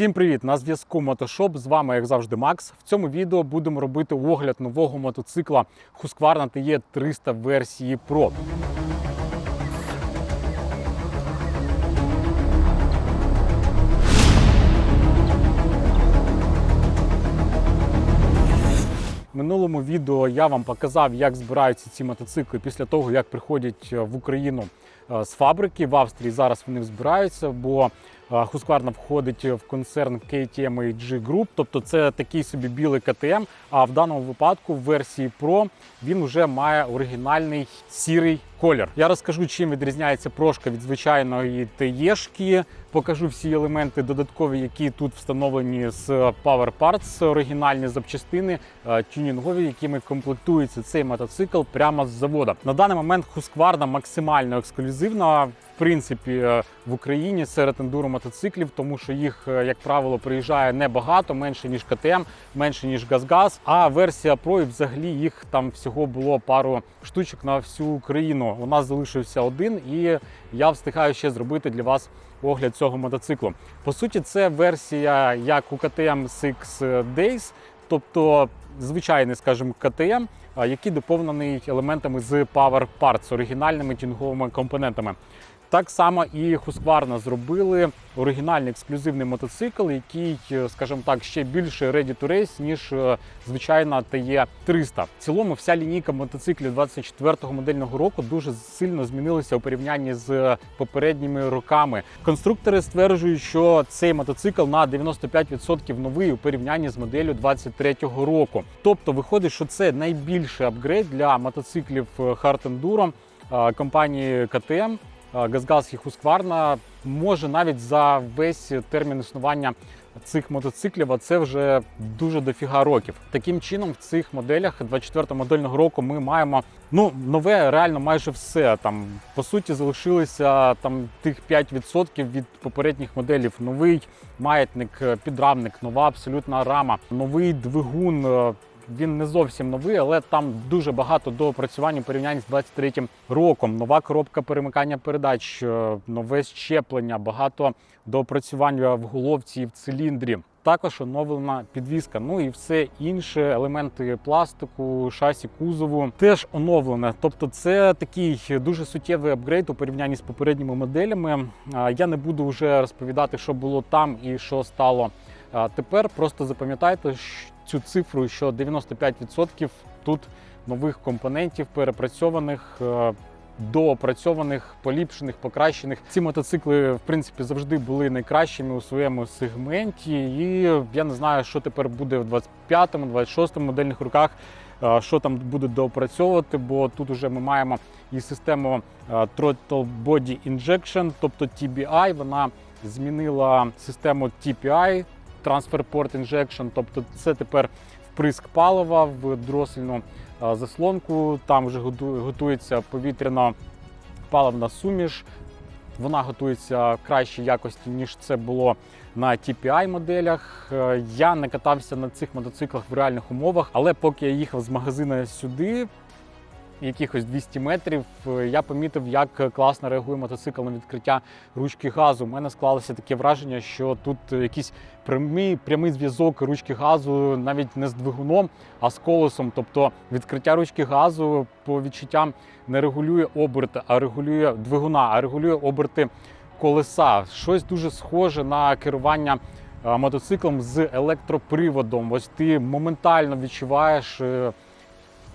Всім привіт! На зв'язку Мотошоп. З вами, як завжди, Макс. В цьому відео будемо робити огляд нового мотоцикла Husqvarna TE 300 версії Pro. Минулому відео я вам показав, як збираються ці мотоцикли після того, як приходять в Україну е, з фабрики. В Австрії зараз вони збираються, бо е, Husqvarna входить в концерн KTM AG Group, тобто це такий собі білий КТМ. А в даному випадку в версії Pro він вже має оригінальний сірий колір. Я розкажу, чим відрізняється прошка від звичайної ТЕшки. Покажу всі елементи додаткові, які тут встановлені з Power Parts, оригінальні запчастини, е, тюнінгові, якими комплектується цей мотоцикл прямо з завода. На даний момент Husqvarna максимально ексклюзивна. В принципі, е, в Україні серед ендуро мотоциклів, тому що їх, е, як правило, приїжджає небагато, менше ніж КТМ, менше ніж ГАЗ-ГАЗ. А версія Pro і взагалі їх там всього було пару штучок на всю Україну. У нас залишився один, і я встигаю ще зробити для вас огляд цього мотоциклу. По суті, це версія як у KTM 6 Days, тобто звичайний, скажімо, КТМ, який доповнений елементами з Power Parts, оригінальними тюнговими компонентами. Так само і Husqvarna зробили оригінальний ексклюзивний мотоцикл, який, е, скажімо так, ще більше ready to race, ніж е, звичайна TE 300. В цілому вся лінійка мотоциклів 24-го модельного року дуже сильно змінилася у порівнянні з попередніми роками. Конструктори стверджують, що цей мотоцикл на 95% новий у порівнянні з моделлю 23-го року. Тобто виходить, що це найбільший апгрейд для мотоциклів е, Hard Enduro е, компанії KTM. Газгаз і Husqvarna може навіть за весь термін існування цих мотоциклів, а це вже дуже дофіга років. Таким чином, в цих моделях 24 модельного року ми маємо ну нове, реально майже все. Там по суті залишилися там тих 5% від попередніх моделів. Новий маятник, підрамник, нова абсолютна рама, новий двигун. Він не зовсім новий, але там дуже багато доопрацювань у порівнянні з 23-м роком. Нова коробка перемикання передач, е, нове щеплення, багато доопрацювань в головці і в циліндрі. Також оновлена підвізка. Ну і все інше, елементи пластику, шасі, кузову теж оновлене. Тобто, це такий дуже суттєвий апгрейд у порівнянні з попередніми моделями. Я не буду вже розповідати, що було там і що стало тепер. Просто запам'ятайте цю цифру, що 95% тут нових компонентів перепрацьованих. е, Доопрацьованих, поліпшених, покращених. Ці мотоцикли, в принципі, завжди були найкращими у своєму сегменті. І я не знаю, що тепер буде в 25-му, 26-му модельних роках, е, що там будуть доопрацьовувати, бо тут вже ми маємо і систему е, Throttle Body Injection, тобто TBI, вона змінила систему TPI, Transfer Port Injection, тобто це тепер вприск палива в дросельну заслонку. Там вже готується повітряна паливна суміш. Вона готується кращій якості, ніж це було на TPI моделях. Е, Я не катався на цих мотоциклах в реальних умовах, але поки я їхав з магазина сюди, якихось 200 метрів, е, я помітив, як класно реагує мотоцикл на відкриття ручки газу. У мене склалося таке враження, що тут якийсь прямий, прямий зв'язок ручки газу навіть не з двигуном, а з колесом. Тобто відкриття ручки газу по відчуттям не регулює оберти, а регулює двигуна, а регулює оберти колеса. Щось дуже схоже на керування е, мотоциклом з електроприводом. Ось ти моментально відчуваєш.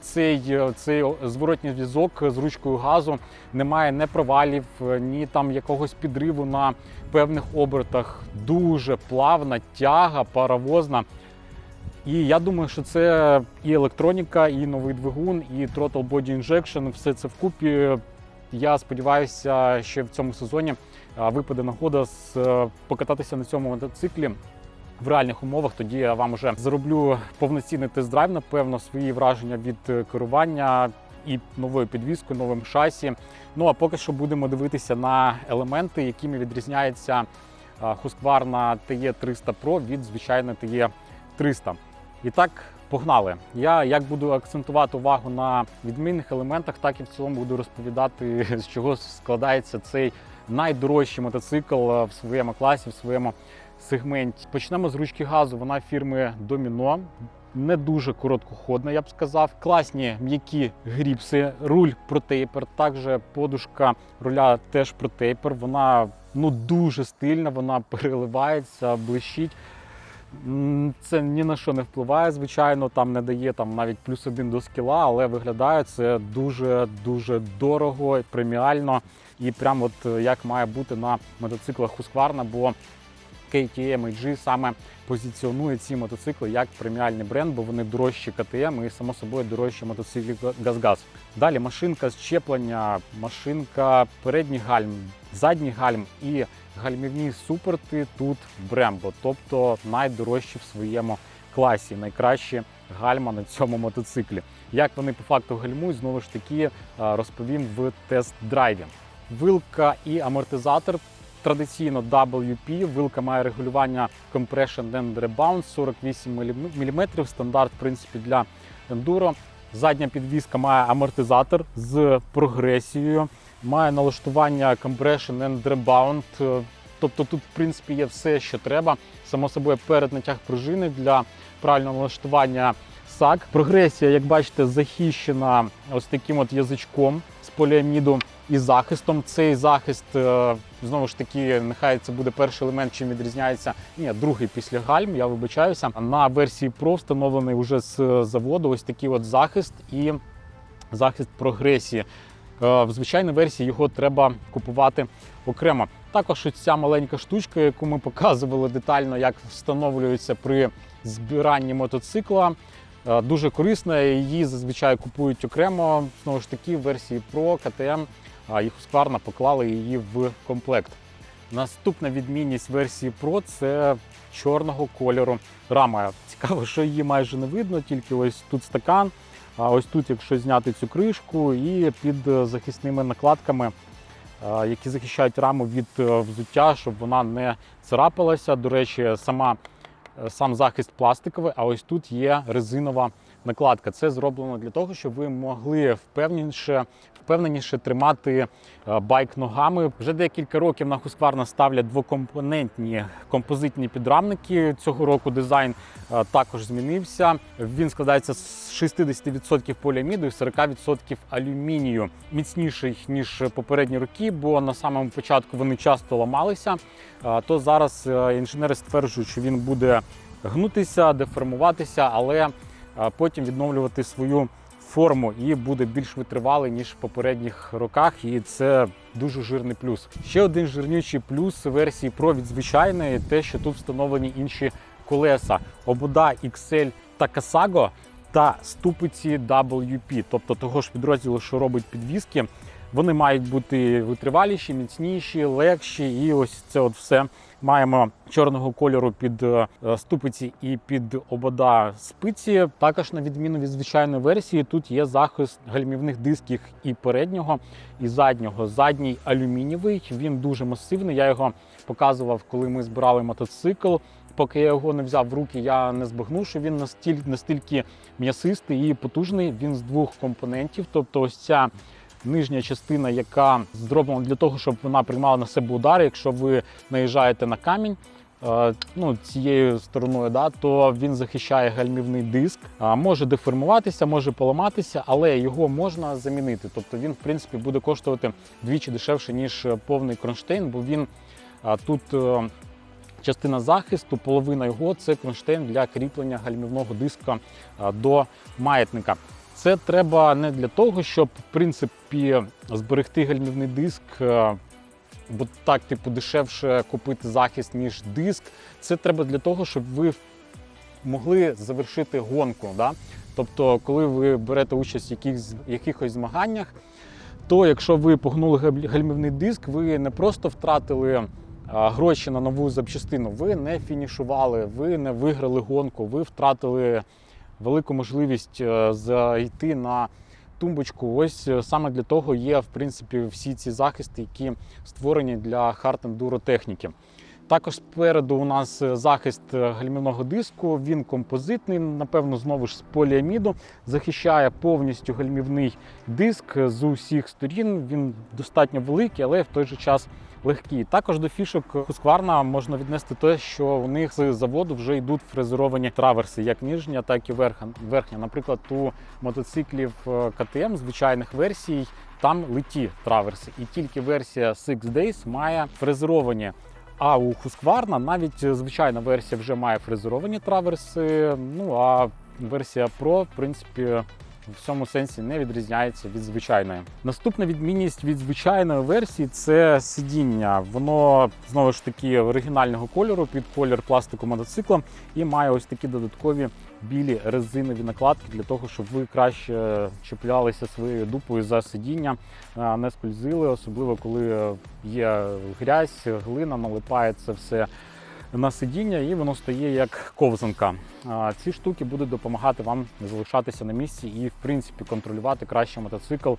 Цей, е, цей зворотній зв'язок з ручкою газу немає ні провалів, е, ні там якогось підриву на певних обертах. Дуже плавна тяга, паровозна. І я думаю, що це і електроніка, і новий двигун, і Throttle Body Injection, все це вкупі. Я сподіваюся, що в цьому сезоні випаде нагода е, покататися на цьому мотоциклі в реальних умовах. Тоді я вам вже зроблю повноцінний тест-драйв, напевно, свої враження від е, керування і новою підвіскою, новим шасі. Ну а поки що будемо дивитися на елементи, якими відрізняється а, Husqvarna TE 300 Pro від звичайної TE 300. І так, погнали. Я як буду акцентувати увагу на відмінних елементах, так і в цілому буду розповідати, з чого складається цей найдорожчий мотоцикл е, в своєму класі, в своєму сегменті. Почнемо з ручки газу. Вона фірми Domino. Не дуже короткоходна, я б сказав. Класні м'які гріпси, руль протейпер, також подушка руля теж протейпер. Вона ну дуже стильна, вона переливається, блищить. Це ні на що не впливає, звичайно, там не дає там навіть плюс один до скіла, але виглядає це дуже дуже дорого, преміально і прям от е, як має бути на мотоциклах Husqvarna, бо KTM AG саме позиціонує ці мотоцикли як преміальний бренд, бо вони дорожчі КТМ і само собою дорожчі мотоцикли ГАЗ-ГАЗ. Далі машинка щеплення, машинка передній гальм, задній гальм і гальмівні суперти тут Brembo, тобто найдорожчі в своєму класі, найкращі гальма на цьому мотоциклі. Як вони по факту гальмують, знову ж таки е, розповім в тест-драйві. Вилка і амортизатор. Традиційно WP, вилка має регулювання Compression and Rebound 48 мм, стандарт в принципі для ендуро. Задня підвіска має амортизатор з прогресією, має налаштування Compression and Rebound. Тобто тут, в принципі, є все, що треба. Само собою, перед натяг пружини для правильного налаштування САК. Прогресія, як бачите, захищена ось таким от язичком поліаміду і захистом. Цей захист, е, знову ж таки, нехай це буде перший елемент, чим відрізняється. Ні, другий після гальм, я вибачаюся. На версії Pro встановлений вже з заводу ось такий от захист і захист прогресії. Е, В звичайній версії його треба купувати окремо. Також ось ця маленька штучка, яку ми показували детально, як встановлюється при збиранні мотоцикла. Е, Дуже корисна, її зазвичай купують окремо. Знову ж таки, в версії Pro, KTM і Husqvarna поклали її в комплект. Наступна відмінність версії Pro це чорного кольору рама. Цікаво, що її майже не видно, тільки ось тут стакан. А ось тут, якщо зняти цю кришку, і під захисними накладками, е, які захищають раму від е, взуття, щоб вона не царапалася. До речі, сама, сам захист пластиковий, а ось тут є резинова накладка. Це зроблено для того, щоб ви могли впевненіше, впевненіше тримати е, байк ногами. Вже декілька років на Husqvarna ставлять двокомпонентні композитні підрамники. Цього року дизайн е, також змінився. Він складається з 60% поліаміду і 40% алюмінію. Міцніший ніж попередні роки, бо на самому початку вони часто ламалися. Е, То зараз інженери стверджують, що він буде гнутися, деформуватися, але потім відновлювати свою форму і буде більш витривалий ніж в попередніх роках. І це дуже жирний плюс. Ще один жирнючий плюс версії Pro від звичайної те, що тут встановлені інші колеса. Обода XL та Касаго та ступиці WP, тобто того ж підрозділу, що робить підвіски. Вони мають бути витриваліші, міцніші, легші, і ось це от все маємо чорного кольору під е, ступиці і під обода спиці. Також на відміну від звичайної версії, тут є захист гальмівних дисків і переднього, і заднього. Задній алюмінієвий, він дуже масивний. Я його показував, коли ми збирали мотоцикл. Поки я його не взяв в руки, я не збагнув, що він настільки, настільки м'ясистий і потужний. Він з двох компонентів. Тобто, ось ця нижня частина, яка зроблена для того, щоб вона приймала на себе удар. Якщо ви наїжджаєте на камінь. е, Ну, цією стороною, да, то він захищає гальмівний диск, може деформуватися, може поламатися, але його можна замінити. Тобто він, в принципі, буде коштувати вдвічі дешевше, ніж е, повний кронштейн, бо він тут е, частина захисту, половина його це кронштейн для кріплення гальмівного диска до маятника. Це треба не для того, щоб в принципі зберегти гальмівний диск, е, бо так, типу, дешевше купити захист, ніж диск. Це треба для того, щоб ви могли завершити гонку. Да? Тобто, коли ви берете участь в якихось, якихось змаганнях, то якщо ви погнули гальмівний диск, ви не просто втратили гроші на нову запчастину, ви не фінішували, ви не виграли гонку, ви втратили велику можливість е, зайти на тумбочку. Ось е, саме для того є в принципі всі ці захисти, які створені для хард ендуро техніки. Також спереду у нас е, захист гальмівного диску. Він композитний, напевно, знову ж з поліаміду, захищає повністю гальмівний диск з усіх сторін. Він достатньо великий, але в той же час легкі. Також до фішок Husqvarna можна віднести те, що у них з заводу вже йдуть фрезеровані траверси, як нижня, так і верхня. Наприклад, у мотоциклів е, КТМ звичайних версій там литі траверси, і тільки версія Six Days має фрезеровані. А у Husqvarna навіть е, звичайна версія вже має фрезеровані траверси. Ну а версія Pro, в принципі, в цьому сенсі не відрізняється від звичайної. Наступна відмінність від звичайної версії це сидіння. Воно знову ж таки оригінального кольору під колір пластику мотоцикла і має ось такі додаткові білі резинові накладки для того, щоб ви краще чіплялися своєю дупою за сидіння, не скользили, особливо коли є грязь, глина, налипає це все на сидіння і воно стає як ковзанка. Ці штуки будуть допомагати вам залишатися на місці і, в принципі, контролювати краще мотоцикл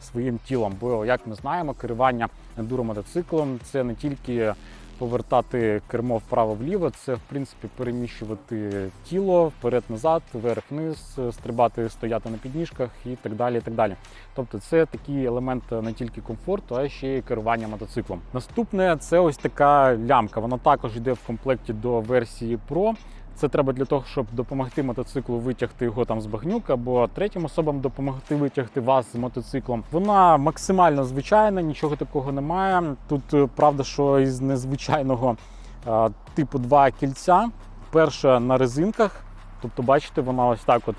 своїм тілом. Бо, як ми знаємо, керування ендуромотоциклом це не тільки повертати кермо вправо-вліво, це в принципі переміщувати тіло вперед-назад, вверх-вниз, стрибати, стояти на підніжках і так далі. І так далі. Тобто, це такий елемент не тільки комфорту, а ще й керування мотоциклом. Наступне це ось така лямка. Вона також йде в комплекті до версії Pro. Це треба для того, щоб допомогти мотоциклу витягти його там з багнюк, або третім особам допомогти витягти вас з мотоциклом. Вона максимально звичайна, нічого такого немає. Тут е, правда, що із незвичайного е, типу два кільця. Перше на резинках, тобто, бачите, вона ось так от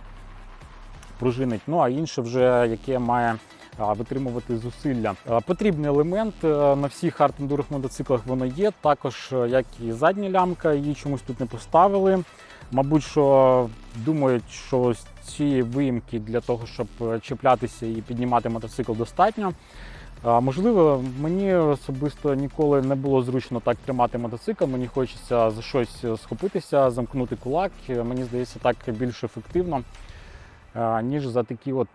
пружинить. Ну а інше вже яке має а, витримувати зусилля. Потрібний елемент е, на всіх арт-ендурих мотоциклах воно є. Також е, як і задня лямка, її чомусь тут не поставили. Мабуть, що думають, що ось цієї виїмки для того, щоб е, чіплятися і піднімати мотоцикл, достатньо. Можливо, мені особисто ніколи не було зручно так тримати мотоцикл. Мені хочеться за щось схопитися, замкнути кулак. Мені здається, так більш ефективно, ніж за такі от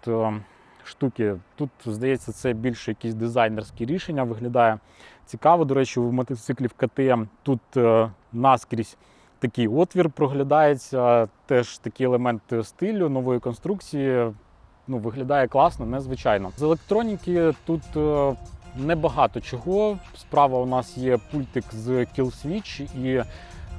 штуки. Тут, здається, це більше якісь дизайнерські рішення. Виглядає цікаво. До речі, в мотоциклів КТМ тут е, наскрізь такий отвір проглядається. Теж такий елемент стилю, нової конструкції. Ну, виглядає класно, незвичайно. З електроніки тут е, небагато чого. Справа у нас є пультик з Kill Switch і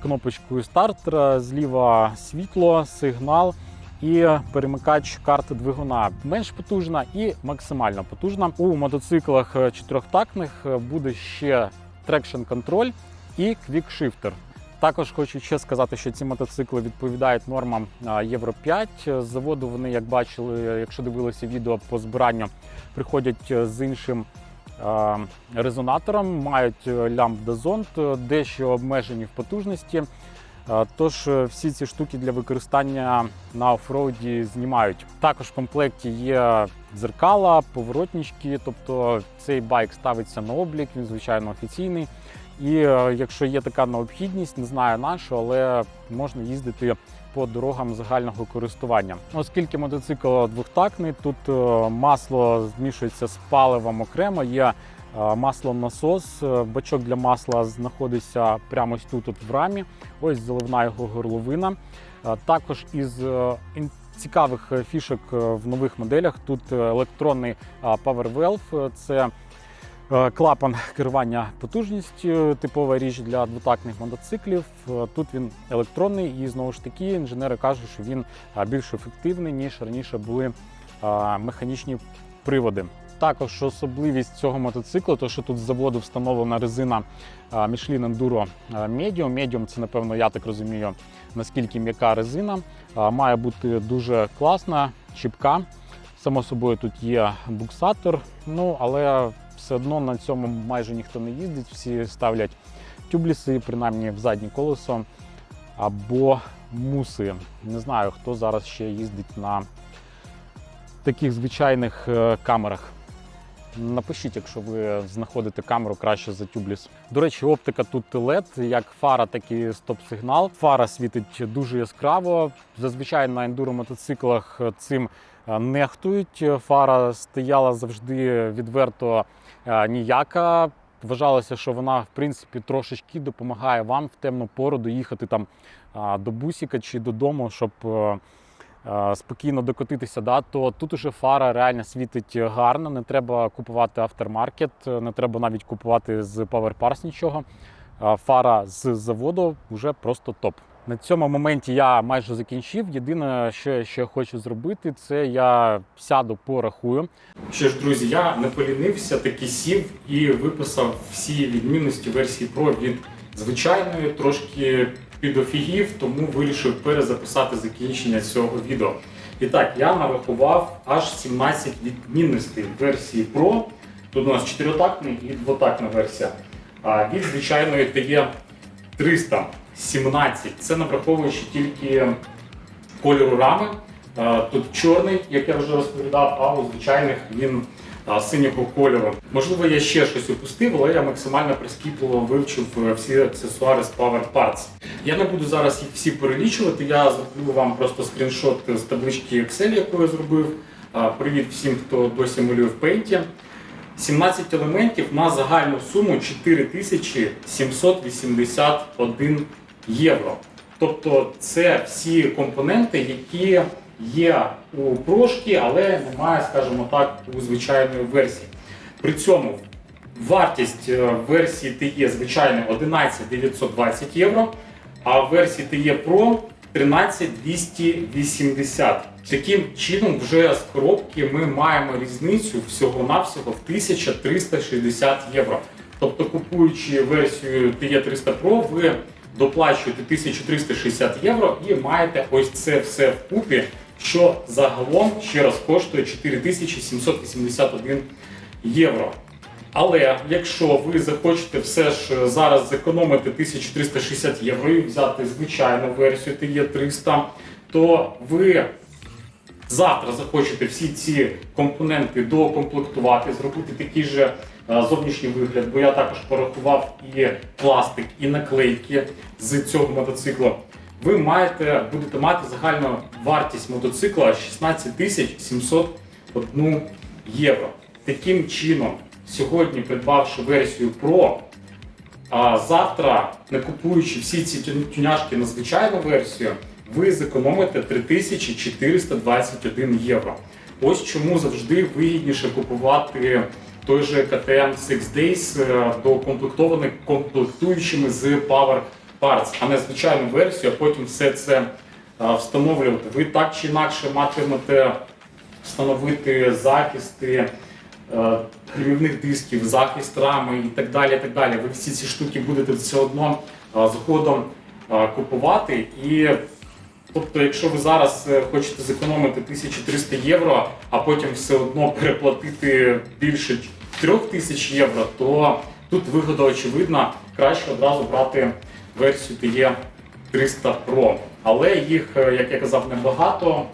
кнопочкою стартера, зліва світло, сигнал і перемикач карти двигуна. Менш потужна і максимально потужна. У мотоциклах е, чотирьохтактних е, буде ще трекшн контроль і квікшифтер. Також хочу ще сказати, що ці мотоцикли відповідають нормам а, Євро 5. З заводу вони, як бачили, якщо дивилися відео по збиранню, приходять е, з іншим резонатором, мають е, е, дещо обмежені в потужності. А, Тож е, всі ці штуки для використання на офроуді знімають. Також в комплекті є дзеркала, поворотнички, тобто цей байк ставиться на облік, він звичайно офіційний. І е, якщо є така необхідність, не знаю на що, але можна їздити по дорогам загального користування. Оскільки мотоцикл двохтактний, тут е, масло змішується з паливом окремо. Є е, маслонасос, е, бачок для масла знаходиться прямо ось тут, от в рамі. Ось заливна його горловина. Е, Також із е, цікавих фішок в нових моделях тут електронний Power Valve. Це Клапан керування потужністю, типова річ для двотактних мотоциклів. Тут він електронний і знову ж таки інженери кажуть, що він більш ефективний, ніж раніше були механічні приводи. Також особливість цього мотоциклу, то що тут з заводу встановлена резина Michelin Enduro Medium. Medium це, напевно, я так розумію, наскільки м'яка резина. Має бути дуже класна, чіпка. Само собою тут є буксатор, ну але все одно на цьому майже ніхто не їздить. Всі ставлять тюбліси, принаймні в заднє колесо або муси. Не знаю, хто зараз ще їздить на таких звичайних е, камерах. Напишіть, якщо ви знаходите камеру краще за тюбліс. До речі, оптика тут LED, як фара, так і стоп-сигнал. Фара світить дуже яскраво. Зазвичай на ендуро мотоциклах цим е, нехтують. Фара стояла завжди відверто е, ніяка. Вважалося, що вона в принципі трошечки допомагає вам в темну пору доїхати там до бусіка чи додому, щоб е, е, спокійно докотитися, да, то тут уже фара реально світить гарно. Не треба купувати автормаркет, не треба навіть купувати з PowerPars нічого. Е, Фара з заводу вже просто топ. На цьому моменті я майже закінчив. Єдине, що я ще хочу зробити, це я сяду, порахую. Що ж, друзі, я не полінився, таки сів і виписав всі відмінності версії Pro від звичайної, трошки підофігів, тому вирішив перезаписати закінчення цього відео. І так, я нарахував аж 17 відмінностей версії Pro. Тут у нас чотирьотактний і двотактна версія. А від звичайної TE 317. Це не враховуючи тільки кольору рами. Тут чорний, як я вже розповідав, а у звичайних він синього кольору. Можливо, я ще щось упустив, але я максимально прискіпливо вивчив е, всі аксесуари з Power Parts. Я не буду зараз їх всі перелічувати. Я зроблю вам просто скріншот з таблички Excel, яку я зробив. Привіт всім, хто досі малює в Paint. 17 елементів на загальну суму 4781 євро. Тобто це всі компоненти, які є у прошки, але немає, скажімо так, у звичайної версії. При цьому вартість е, версії TE звичайної 11 920 євро, а версії TE Pro 13 280. Таким чином, вже з коробки ми маємо різницю всього-навсього в 1360 євро. Тобто, купуючи версію TE 300 Pro, ви доплачуєте 1360 євро і маєте ось це все вкупі, що загалом ще раз коштує 4781 євро. Але якщо ви захочете все ж зараз зекономити 1360 євро і взяти звичайну версію TE 300, то ви завтра захочете всі ці компоненти докомплектувати, зробити такий же е, зовнішній вигляд, бо я також порахував і пластик, і наклейки з цього мотоцикла. Ви маєте будете мати загальну вартість мотоцикла 16 тисяч 701 євро. Таким чином, сьогодні, придбавши версію Pro, а завтра, не купуючи всі ці тюняшки на звичайну версію, ви зекономите 3421 євро. Ось чому завжди вигідніше купувати той же KTM Six Days е, докомплектований комплектуючими з Power Parts, а не звичайну версію, а потім все це встановлювати. Ви так чи інакше матимете встановити захисти е, дисків, захист рами і так далі. так далі. Ви всі ці штуки будете все одно згодом купувати. І тобто, якщо ви зараз е, хочете зекономити 1300 євро, а потім все одно переплатити більше 3000 євро, то тут вигода очевидна, краще одразу брати версію TE 300 Pro. Але їх, е, як я казав, небагато.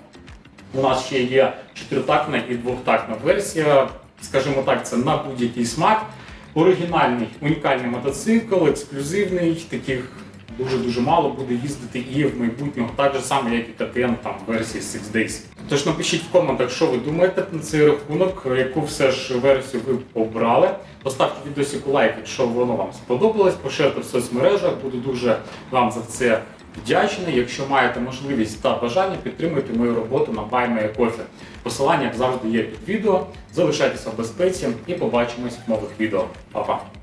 У нас ще є чотиритактна і двохтактна версія. Скажімо так, це на будь-який смак. Оригінальний, унікальний мотоцикл, ексклюзивний, таких дуже-дуже мало буде їздити і в майбутньому, так же само, як і KTM там версії Six Days. Тож напишіть в коментах, що ви думаєте на цей рахунок, яку все ж версію ви обрали. Поставте відосіку лайк, якщо воно вам сподобалось, поширте в соцмережах, буду дуже вам за це вдячний. Якщо маєте можливість та бажання, підтримуйте мою роботу на BuyMeACoffee. Посилання, як завжди, є під відео. Залишайтеся в безпеці і побачимось в нових відео. Па-па!